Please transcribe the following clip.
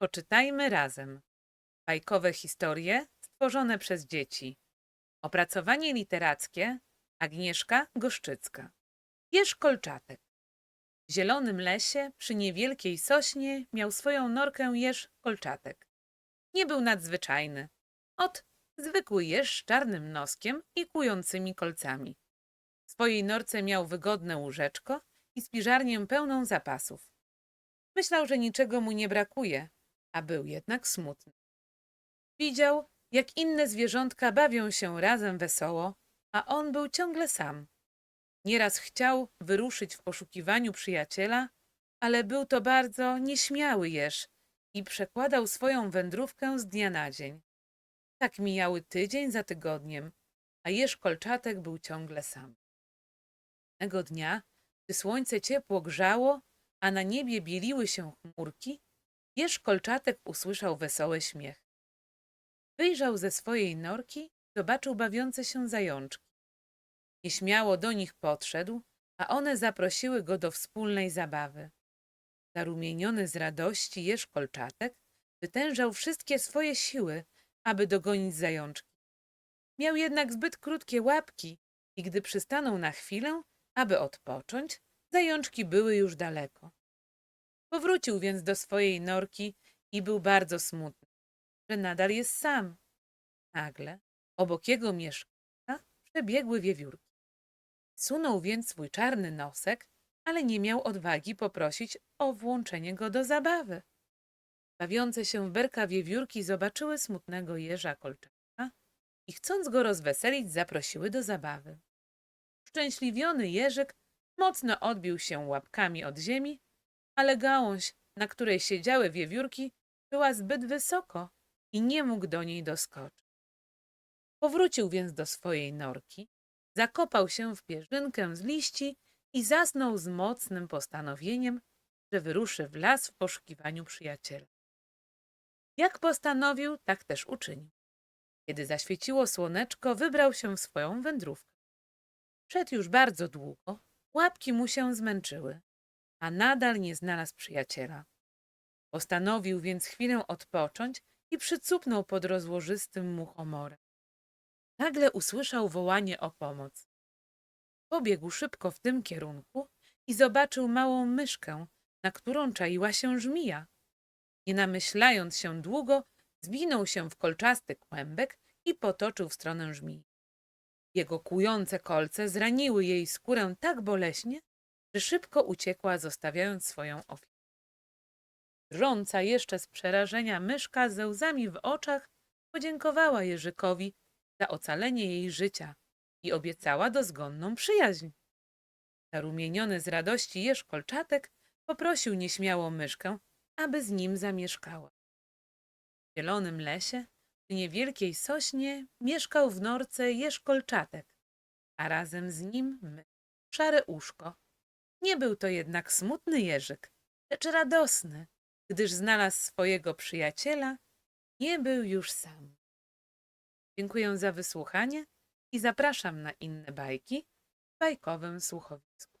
Poczytajmy razem. Bajkowe historie stworzone przez dzieci. Opracowanie literackie Agnieszka Goszczycka. Jeż Kolczatek. W zielonym lesie przy niewielkiej sośnie miał swoją norkę jeż Kolczatek. Nie był nadzwyczajny. Ot, zwykły jeż z czarnym noskiem i kłującymi kolcami. W swojej norce miał wygodne łóżeczko i spiżarnię pełną zapasów. Myślał, że niczego mu nie brakuje, a był jednak smutny. Widział, jak inne zwierzątka bawią się razem wesoło, a on był ciągle sam. Nieraz chciał wyruszyć w poszukiwaniu przyjaciela, ale był to bardzo nieśmiały jeż i przekładał swoją wędrówkę z dnia na dzień. Tak mijały tydzień za tygodniem, a jeż kolczatek był ciągle sam. Pewnego dnia, gdy słońce ciepło grzało, a na niebie bieliły się chmurki, jeż kolczatek usłyszał wesoły śmiech. Wyjrzał ze swojej norki, zobaczył bawiące się zajączki. Nieśmiało do nich podszedł, a one zaprosiły go do wspólnej zabawy. Zarumieniony z radości jeż kolczatek wytężał wszystkie swoje siły, aby dogonić zajączki. Miał jednak zbyt krótkie łapki i gdy przystanął na chwilę, aby odpocząć, zajączki były już daleko. Powrócił więc do swojej norki i był bardzo smutny, że nadal jest sam. Nagle obok jego mieszkania przebiegły wiewiórki. Sunął więc swój czarny nosek, ale nie miał odwagi poprosić o włączenie go do zabawy. Bawiące się w berka wiewiórki zobaczyły smutnego jeża kolczaka i chcąc go rozweselić, zaprosiły do zabawy. Szczęśliwiony jeżyk mocno odbił się łapkami od ziemi, ale gałąź, na której siedziały wiewiórki, była zbyt wysoko i nie mógł do niej doskoczyć. Powrócił więc do swojej norki, zakopał się w pierzynkę z liści i zasnął z mocnym postanowieniem, że wyruszy w las w poszukiwaniu przyjaciela. Jak postanowił, tak też uczynił. Kiedy zaświeciło słoneczko, wybrał się w swoją wędrówkę. Szedł już bardzo długo, łapki mu się zmęczyły, a nadal nie znalazł przyjaciela. Postanowił więc chwilę odpocząć i przycupnął pod rozłożystym muchomorem. Nagle usłyszał wołanie o pomoc. Pobiegł szybko w tym kierunku i zobaczył małą myszkę, na którą czaiła się żmija. Nie namyślając się długo, zwinął się w kolczasty kłębek i potoczył w stronę żmii. Jego kłujące kolce zraniły jej skórę tak boleśnie, szybko uciekła, zostawiając swoją ofiarę. Drżąca jeszcze z przerażenia myszka ze łzami w oczach podziękowała Jerzykowi za ocalenie jej życia i obiecała dozgonną przyjaźń. Zarumieniony z radości jeż kolczatek poprosił nieśmiało myszkę, aby z nim zamieszkała. W zielonym lesie, przy niewielkiej sośnie, mieszkał w norce jeż kolczatek, a razem z nim my, szare uszko. Nie był to jednak smutny jeżyk, lecz radosny, gdyż znalazł swojego przyjaciela, nie był już sam. Dziękuję za wysłuchanie i zapraszam na inne bajki w bajkowym słuchowisku.